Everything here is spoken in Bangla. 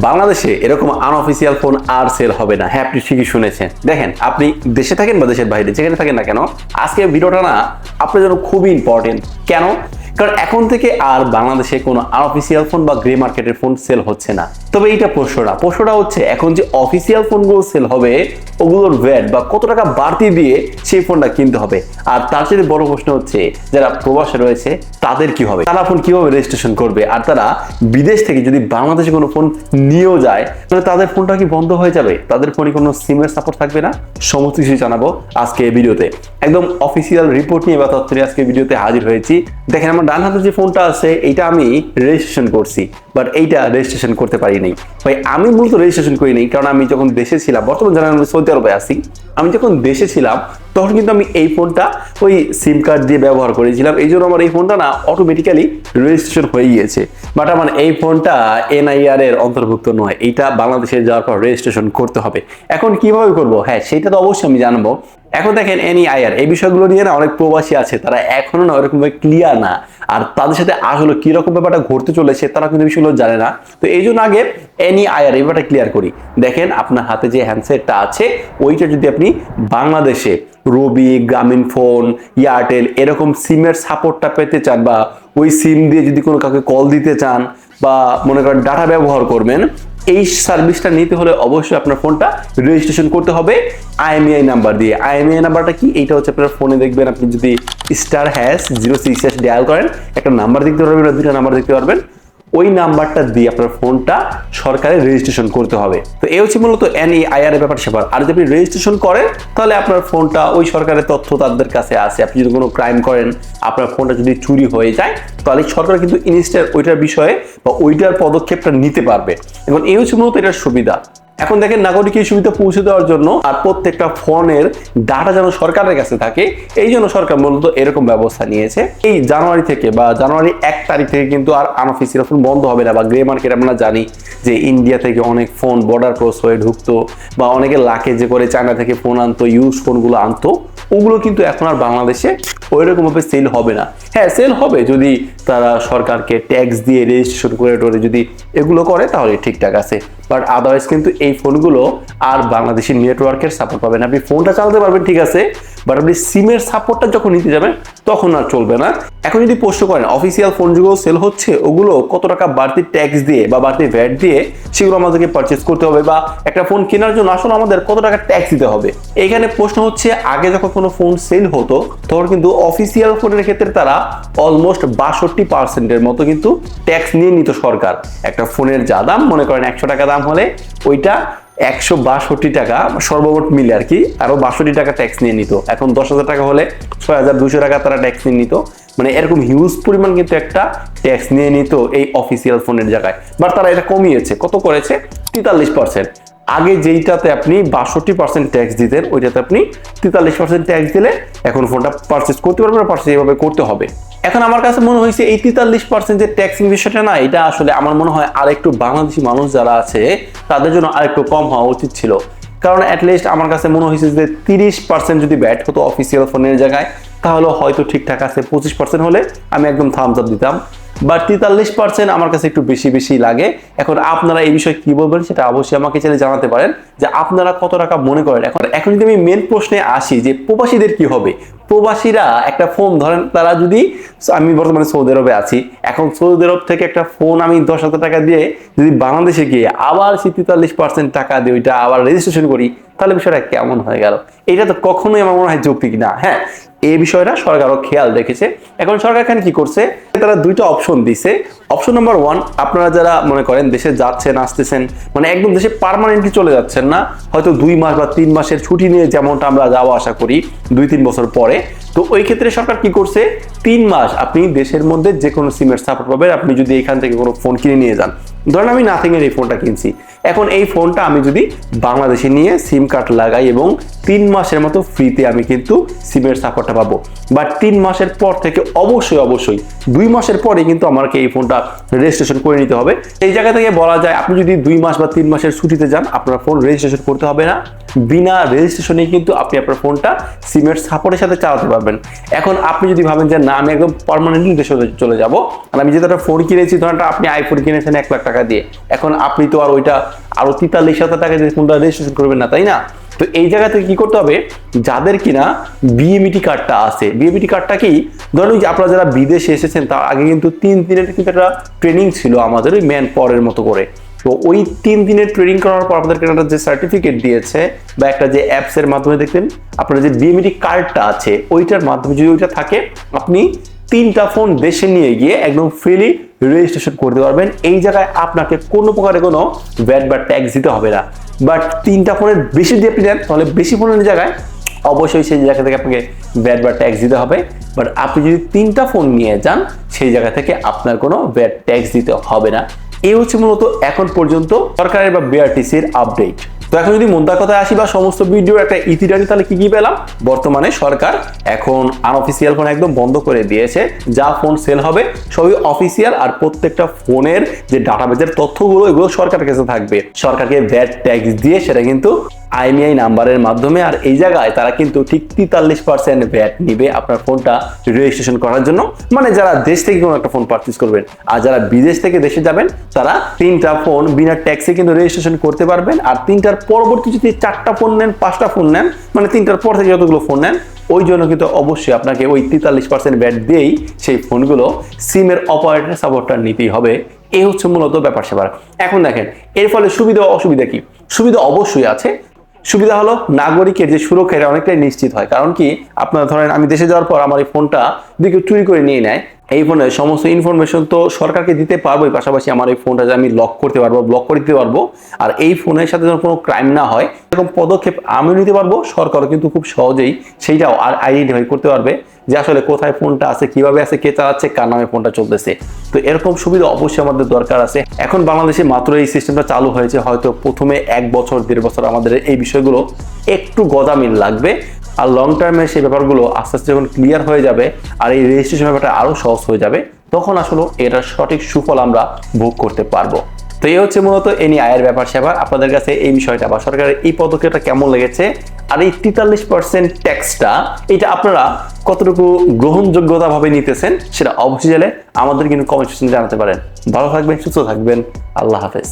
বাংলাদেশে এরকম আনঅফিসিয়াল ফোন আর সেল হবে না। হ্যাঁ আপনি ঠিকই শুনেছেন। দেখেন, আপনি দেশে থাকেন বা দেশের বাইরে, যেখানে থাকেন না কেন, আজকে ভিডিওটা না আপনার জন্য খুবই ইম্পর্টেন্ট কেন? কারণ এখন থেকে আর বাংলাদেশে কোনো আনঅফিসিয়াল ফোন বা গ্রে মার্কেটের ফোন সেল হচ্ছে না। তবে এইটা প্রশ্নটা প্রশ্নটা হচ্ছে এখন যে অফিসিয়াল ফোনগুলো সেল হবে, ওগুলোর ভ্যাট বা কত টাকা বাড়তি দিয়ে সেই ফোনটা কিনতে হবে। আর তার চেয়ে বড় প্রশ্ন হচ্ছে, যারা প্রবাসে রয়েছে, তাদের কি হবে? তারা ফোন কীভাবে রেজিস্ট্রেশন করবে? আর তারা বিদেশ থেকে যদি বাংলাদেশে কোনো ফোন নিয়েও যায়, তাহলে তাদের ফোনটা কি বন্ধ হয়ে যাবে? তাদের ফোনে কোনো সিমের সাপোর্ট থাকবে না? সমস্ত কিছু জানাব আজকে এই ভিডিওতে একদম অফিসিয়াল রিপোর্ট নিয়ে বা তথ্য আজকে ভিডিওতে হাজির হয়েছি। দেখেন আমার ডান হাতে যে ফোনটা আছে এটা আমি রেজিস্ট্রেশন করছি বাট এইটা রেজিস্ট্রেশন করতে পারিনি। ভাই, আমি মূলত রেজিস্ট্রেশন করি নেই, কারণ আমি যখন দেশে ছিলাম, বর্তমান জানা আমি সৌদি আরবে আছি, আমি যখন দেশে ছিলাম তখন কিন্তু আমি এই ফোনটা ওই সিম কার্ড দিয়ে ব্যবহার করেছিলাম। এই জন্য আমার এই ফোনটা না অটোমেটিক্যালি রেজিস্ট্রেশন হয়ে গিয়েছে। বাট আমার এই ফোনটা এনআইআর এর অন্তর্ভুক্ত নয়। এইটা বাংলাদেশে যাওয়ার পর রেজিস্ট্রেশন করতে হবে। এখন কীভাবে করব? হ্যাঁ সেটা তো অবশ্যই আমি জানব। এখন দেখেন এনইআইআর এই বিষয়গুলো নিয়ে না অনেক প্রবাসী আছে। তারা এখনও না ওরকম ক্লিয়ার না। আর তাদের সাথে আসলে কীরকম ব্যাপারটা ঘটতে চলেছে তারা কিন্তু বিষয়গুলো জানে না। তো এই জন্য আগে এনইআইআর এই ব্যাপারটা ক্লিয়ার করি। দেখেন আপনার হাতে যে হ্যান্ডসেটটা আছে, ওইটা যদি আপনি বাংলাদেশে রবি গ্রামীণ ফোন এয়ারটেল এরকম সিমের সাপোর্টটা পেতে চান বা ওই সিম দিয়ে যদি কোনো কাউকে কল দিতে চান বা মনে করেন ডাটা ব্যবহার করবেন, এই সার্ভিসটা নিতে হলে অবশ্যই আপনার ফোনটা রেজিস্ট্রেশন করতে হবে। আইএমআই নাম্বার দিয়ে। আইএমআই নাম্বারটা কি? এইটা হচ্ছে আপনার ফোনে দেখবেন, আপনি যদি star hash zero six hash dial করেন, একটা নাম্বার দেখতে পারবেন বা দুটো নাম্বার দেখতে পারবেন। ওই নাম্বারটা দিয়ে আপনার ফোনটা সরকারে রেজিস্ট্রেশন করতে হবে। তো এ হচ্ছে মূলত এনইআইআর এর ব্যাপার সেবার। আর যদি আপনি রেজিস্ট্রেশন করেন, তাহলে আপনার ফোনটা ওই সরকারের তথ্য তাদের কাছে আছে। আপনি যদি কোনো ক্রাইম করেন, আপনার ফোনটা যদি চুরি হয়ে যায়, তাহলে সরকার কিন্তু ইনস্টার ওইটার বিষয়ে বা ওইটার পদক্ষেপটা নিতে পারবে। এখন এই হচ্ছে মূলত এটার সুবিধা। এখন দেখেন নাগরিক এই সুবিধা পৌঁছে দেওয়ার জন্য আর প্রত্যেকটা ফোনের ডাটা যেন সরকারের কাছে থাকে, এই জন্য সরকার মূলত এরকম ব্যবস্থা নিয়েছে। এই জানুয়ারি থেকে বা জানুয়ারি এক তারিখ থেকে কিন্তু আর আনঅফিসিয়াল ফোন বন্ধ হবে না বা গ্রে মার্কেট আমরা জানি যে ইন্ডিয়া থেকে অনেক ফোন বর্ডার ক্রস হয়ে ঢুকতো বা অনেকে লাখে যে করে চায়না থেকে ফোন আনতো ইউজ ফোনগুলো আনতো, ওগুলো কিন্তু এখন আর বাংলাদেশে ওই রকমভাবে সেল হবে না। হ্যাঁ সেল হবে যদি তারা সরকারকে ট্যাক্স দিয়ে রেজিস্ট্রেশন করে টোরে যদি এগুলো করে তাহলে ঠিকঠাক আছে। বাট আদারওয়াইজ কিন্তু এই ফোনগুলো আর বাংলাদেশি নেটওয়ার্কের সাপোর্ট পাবেন। আপনি ফোনটা চালাতে পারবেন, ঠিক আছে। বাট আপনি সিমের সাপোর্টটা যখন নিতে যাবেন, তখন আর চলবে না। এখন যদি প্রশ্ন করেন অফিসিয়াল ফোন যেগুলো সেল হচ্ছে, ওগুলো কত টাকা বাড়তি ট্যাক্স দিয়ে বা বাড়তি ভ্যাট দিয়ে সেগুলো আমাদেরকে পারচেস করতে হবে বা একটা ফোন কেনার জন্য আসলে আমাদের কত টাকা ট্যাক্স দিতে হবে? এখানে প্রশ্ন হচ্ছে, আগে যখন কোনো ফোন সেল হতো, তখন কিন্তু অফিসিয়াল ফোনের ক্ষেত্রে তারা অলমোস্ট বাষট্টি পার্সেন্টের মতো কিন্তু ট্যাক্স নিয়ে নিত সরকার। একটা ফোনের যা দাম, মনে করেন একশো টাকা দাম হলে ওইটা একশো বাষট্টি টাকা সর্বমোট মিলে আর কি। আরও বাষট্টি টাকা ট্যাক্স নিয়ে নিত। এখন দশ হাজার টাকা হলে ছয় হাজার দুশো টাকা তারা ট্যাক্স নিয়ে নিত। মানে এরকম হিউজ পরিমাণ কিন্তু একটা ট্যাক্স নিয়ে নিত এই অফিসিয়াল ফোনের জায়গায়। বাট তারা এটা কমিয়েছে। কত করেছে? তেতাল্লিশ পার্সেন্ট আগে যেইটাতে আপনি বাষট্টি পার্সেন্ট ট্যাক্স দিতেন, ওইটাতে আপনি তেতাল্লিশ পার্সেন্ট ট্যাক্স দিলে এখন ফোনটা পারচেস করতে পারবেন পারচেস এইভাবে করতে হবে। এখন আমার কাছে মনে হয়েছে এই তেতাল্লিশ পার্সেন্ট যে ট্যাক্সিং বিষয়টা না, এটা আসলে আমার মনে হয় আর একটু বাংলাদেশি মানুষ যারা আছে, তাদের জন্য আরেকটু কম হওয়া উচিত ছিল। কারণ অ্যাটলিস্ট আমার কাছে মনে হয়েছে যে তিরিশ পার্সেন্ট যদি ব্যাট হতো অফিসিয়াল ফোনের জায়গায়, তাহলে হয়তো ঠিকঠাক আছে, পঁচিশ পার্সেন্ট হলে আমি একদম থামস আপ দিতাম। বাট তেতাল্লিশ পার্সেন্ট আমার কাছে একটু বেশি বেশি লাগে। এখন আপনারা এই বিষয়ে কি বলবেন সেটা অবশ্যই আমাকে চাইলে জানাতে পারেন। যে আপনারা কত টাকা মনে করেন? এখন এখন যদি আমি মেন প্রশ্নে আসি যে প্রবাসীদের কি হবে? প্রবাসীরা একটা ফোন ধরেন তারা যদি, আমি বর্তমানে সৌদি আরবে আছি, এখন সৌদি আরব থেকে একটা ফোন আমি দশ হাজার টাকা দিয়ে যদি বাংলাদেশে গিয়ে আবার তেতাল্লিশ পার্সেন্ট টাকা দিয়ে ওইটা আবার রেজিস্ট্রেশন করি, তাহলে বিষয়টা কেমন হয়ে গেল? এটা তো কখনোই আমার মনে হয় যৌক্তিক না। হ্যাঁ এই বিষয়টা সরকারও খেয়াল রেখেছে। এখন সরকার এখানে কি করছে? তারা দুইটা অপশন দিছে। অপশন নাম্বার ওয়ান আপনারা যারা মনে করেন দেশে যাচ্ছেন, আসতেছেন মানে একদম দেশে পারমানেন্টলি চলে যাচ্ছেন না, হয়তো দুই মাস বা তিন মাসের ছুটি নিয়ে যেমনটা আমরা যাওয়া আসা করি দুই তিন বছর পরে তো ওই ক্ষেত্রে সরকার কি করছে? তিন মাস আপনি দেশের মধ্যে যে কোনো সিমের সাপোর্ট পাবেন। আপনি যদি এখান থেকে কোনো ফোন কিনে নিয়ে যান। ধরেন আমি নাথিং এর এই ফোনটা কিনছি। এখন এই ফোনটা আমি যদি বাংলাদেশে নিয়ে সিম কার্ড লাগাই এবং তিন মাসের মতো ফ্রিতে আমি কিন্তু সিমের সাপোর্টটা পাবো। বাট তিন মাসের পর থেকে অবশ্যই অবশ্যই দুই মাসের পরে কিন্তু আমাকে এই ফোনটা রেজিস্ট্রেশন করে নিতে হবে। এই জায়গা থেকে বলা যায়, আপনি যদি দুই মাস বা তিন মাসের ছুটিতে যান, আপনার ফোন রেজিস্ট্রেশন করতে হবে না। বিনা রেজিস্ট্রেশনে কিন্তু আপনি আপনার ফোনটা সিমের সাপোর্টের সাথে চালাতে পারবেন। পারবেন এখন আপনি যদি ভাবেন যে, না, আমি একদম পার্মানেন্টলি দেশে চলে যাব। আর আমি যেটা ফোন কিনেছি, ধরেন আপনি আইফোন কিনেছেন এক লাখ টাকা দিয়ে। এখন আপনি তো আর ওইটা আরও তেতাল্লিশ হাজার টাকা দিয়ে ফোনটা রেজিস্ট্রেশন করবেন না, তাই না? তো এই জায়গা থেকে কি করতে হবে? যাদের কিনা বিএমিটি কার্ডটা আছে বিএমিটি কার্ডটা কি? ধরুন যে আপনারা যারা বিদেশে এসেছেন, তার আগে কিন্তু তিন দিনের কিন্তু একটা ট্রেনিং ছিল আমাদের, ওই ম্যান পরের মতো করে। তো ওই তিন দিনের ট্রেনিং করার পর আপনাদেরকে একটা যে সার্টিফিকেট দিয়েছে বা একটা যে অ্যাপসের মাধ্যমে দেখবেন আপনার যে বিএমডি কার্ডটা আছে, ওইটার মাধ্যমে যদি ওইটা থাকে, আপনি তিনটা ফোন দেশে নিয়ে গিয়ে একদম ফ্রিলি রেজিস্ট্রেশন করতে পারবেন। এই জায়গায় আপনাকে কোনো প্রকারের কোনো ভ্যাট বা ট্যাক্স দিতে হবে না। বাট তিনটা ফোনের বেশি দিয়ে আপনি দেন তাহলে বেশি ফোনের জায়গায় অবশ্যই সেই জায়গা থেকে আপনাকে ভ্যাট বা ট্যাক্স দিতে হবে। বাট আপনি যদি তিনটা ফোন নিয়ে যান, সেই জায়গা থেকে আপনার কোনো ভ্যাট ট্যাক্স দিতে হবে না। এই হচ্ছে মূলত এখন পর্যন্ত সরকারের বা বিআরটিসির আপডেট তো এখন যদি মোদ্দা কথায় আসি বা সমস্ত ভিডিওর একটা ইতিটানি তাহলে কি কি পেলাম? বর্তমানে সরকার এখন আনঅফিসিয়াল ফোন একদম বন্ধ করে দিয়েছে, যা ফোন সেল হবে, সবই অফিসিয়াল আর প্রত্যেকটা ফোনের যে ডাটাবেজের তথ্যগুলো, এগুলো সরকারের কাছে থাকবে। সরকারকে ভ্যাট ট্যাক্স দিয়ে সেটা কিন্তু আইএমআই নাম্বারের মাধ্যমে, আর এই জায়গায় তারা কিন্তু ঠিক তেতাল্লিশ পার্সেন্ট ভ্যাট নিবে আপনার ফোনটা রেজিস্ট্রেশন করার জন্য। মানে যারা দেশ থেকে কোনো একটা ফোন পারচেস করবেন, আর যারা বিদেশ থেকে দেশে যাবেন, তারা তিনটা ফোন বিনা ট্যাক্সে কিন্তু রেজিস্ট্রেশন করতে পারবেন। আর তিনটার পরবর্তী যদি চারটা ফোন নেন, পাঁচটা ফোন নেন মানে তিনটার পর থেকে যতগুলো ফোন নেন, ওই জন্য কিন্তু অবশ্যই আপনাকে ওই তেতাল্লিশ পার্সেন্ট ব্যাট দিয়েই সেই ফোনগুলো সিমের অপারেটর সাপোর্টটা নিতেই হবে। এই হচ্ছে মূলত ব্যাপার সেবার এখন দেখেন, এর ফলে সুবিধা অসুবিধা কি? সুবিধা অবশ্যই আছে। সুবিধা হলো নাগরিকের যে সুরক্ষা, এটা অনেকটাই নিশ্চিত হয়। কারণ কি? আপনারা ধরেন, আমি দেশে যাওয়ার পর আমার এই ফোনটা যদি কেউ চুরি করে নিয়ে নেয়। এই ফোনের সমস্ত ইনফরমেশন তো সরকারকে দিতে পারবোই, পাশাপাশি আমার এই ফোনটা আমি লক করতে পারব ব্লক করে দিতে পারব, আর এই ফোনের সাথে যেন কোনো ক্রাইম না হয়, এরকম পদক্ষেপ আমি নিতে পারব, সরকারও কিন্তু খুব সহজেই সেইটাও আর আইডেন্টিফাই করতে পারবে যে আসলে কোথায় ফোনটা আছে, কীভাবে আছে, কে চালাচ্ছে, কার নামে ফোনটা চলতেছে। তো এরকম সুবিধা অবশ্যই আমাদের দরকার আছে। এখন বাংলাদেশে মাত্র এই সিস্টেমটা চালু হয়েছে, হয়তো প্রথমে এক বছর, দেড় বছর আমাদের এই বিষয়গুলো একটু গদামিল লাগবে। আর লং টার্মে সেই ব্যাপারগুলো আস্তে আস্তে যখন ক্লিয়ার হয়ে যাবে আর এই রেজিস্ট্রেশন ব্যাপারটা আরও সহজ হয়ে যাবে, তখন আসলে এটার সঠিক সুফল আমরা ভোগ করতে পারব। তো এই হচ্ছে মূলত এনি আয়ের ব্যাপার সেবা আপনাদের কাছে এই বিষয়টা বা সরকারের এই পদক্ষেপটা কেমন লেগেছে? আর এই তেতাল্লিশ পার্সেন্ট ট্যাক্সটা এটা আপনারা কতটুকু গ্রহণযোগ্যতা ভাবে নিতেছেন সেটা অবশ্যই জানে আমাদের কিন্তু কমেন্ট সেকশনে জানাতে পারেন। ভালো থাকবেন, সুস্থ থাকবেন। আল্লাহ হাফেজ।